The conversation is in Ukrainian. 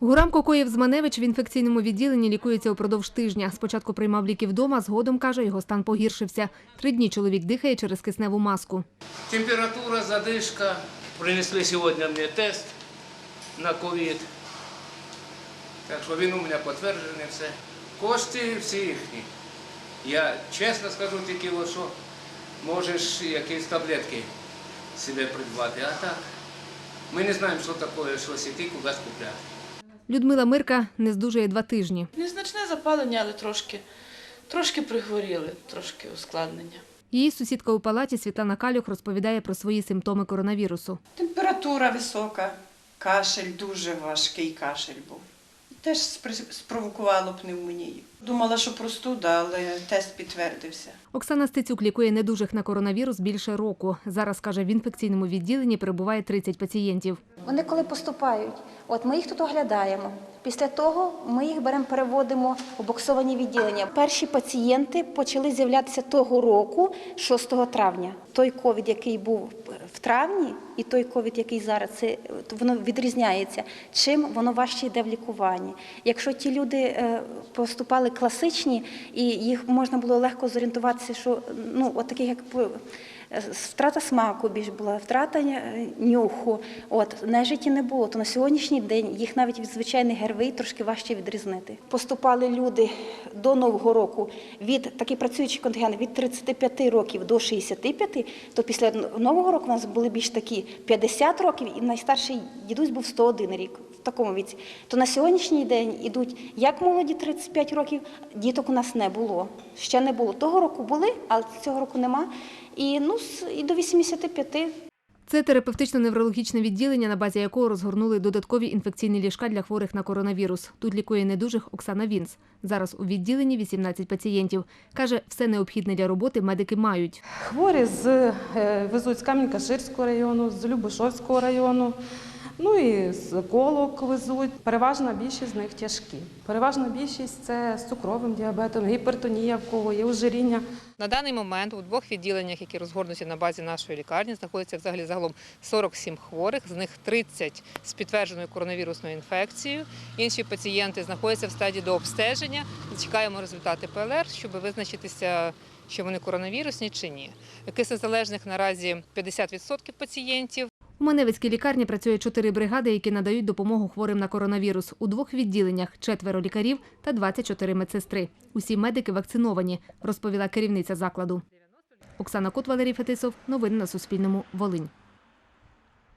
Гурам Кокоєв Зманевич в інфекційному відділенні лікується упродовж тижня. Спочатку приймав ліки вдома, згодом, каже, його стан погіршився. Три дні чоловік дихає через кисневу маску. Температура, задышка. Принесли сегодня мне тест на ковід. Так що він у мене підтверджений все. Кошти всі їхні. Я чесно скажу тільки, що можеш якісь таблетки себе придбати. А так, ми не знаємо, що таке, щось іти кудись купляти. Людмила Мирка не здужує два тижні. Незначне запалення, але трошки, трошки прихворіли, трошки ускладнення. Її сусідка у палаті Світлана Калюх розповідає про свої симптоми коронавірусу. Температура висока, кашель, дуже важкий кашель був. Теж спровокувало пневмонію. Думала, що простуда, але тест підтвердився. Оксана Стецюк лікує недужих на коронавірус більше року. Зараз, каже, в інфекційному відділенні перебуває 30 пацієнтів. Вони коли поступають, от ми їх тут оглядаємо. Після того ми їх беремо, переводимо у боксовані відділення. Перші пацієнти почали з'являтися того року, 6 травня. Той ковід, який був в травні, і той ковід, який зараз, це воно відрізняється. Чим воно важче йде в лікуванні. Якщо ті люди е, поступали класичні, і їх можна було легко зорієнтуватися, що ну, от таких як Втрата смаку більш була, втрата е, нюху. От нежиті не було. То на сьогоднішній день їх навіть від звичайних ГРВІ трошки важче відрізнити. Поступали люди до нового року від такий працюючий контингент від 35 років до 65, то після нового року у нас були більш такі 50 років, і найстарший дідусь був 101 рік. Такому віці, то на сьогоднішній день ідуть як молоді 35 років, діток у нас не було. Ще не було. Того року були, але цього року нема. І ну і до 85. Це терапевтично-неврологічне відділення, на базі якого розгорнули додаткові інфекційні ліжка для хворих на коронавірус. Тут лікує недужих Оксана Вінц. Зараз у відділенні 18 пацієнтів. Каже, все необхідне для роботи медики мають. Хворі з, е, везуть з Кам'янка-Ширського району, з Любишовського району, ну і з колок везуть. Переважна більшість з них тяжкі. Переважна більшість це з цукровим діабетом, гіпертонія, в кого є ожиріння. На даний момент у двох відділеннях, які розгорнуті на базі нашої лікарні, знаходиться взагалі загалом 47 хворих, з них 30 з підтвердженою коронавірусною інфекцією. Інші пацієнти знаходяться в стадії до обстеження. Чекаємо результати ПЛР, щоб визначитися, чи вони коронавірусні чи ні. Киснезалежних наразі 50% пацієнтів. У Маневицькій лікарні працює чотири бригади, які надають допомогу хворим на коронавірус. У двох відділеннях четверо лікарів та 24 медсестри. Усі медики вакциновані, розповіла керівниця закладу. Оксана Кот, Валерій Фетисов. Новини на Суспільному. Волинь.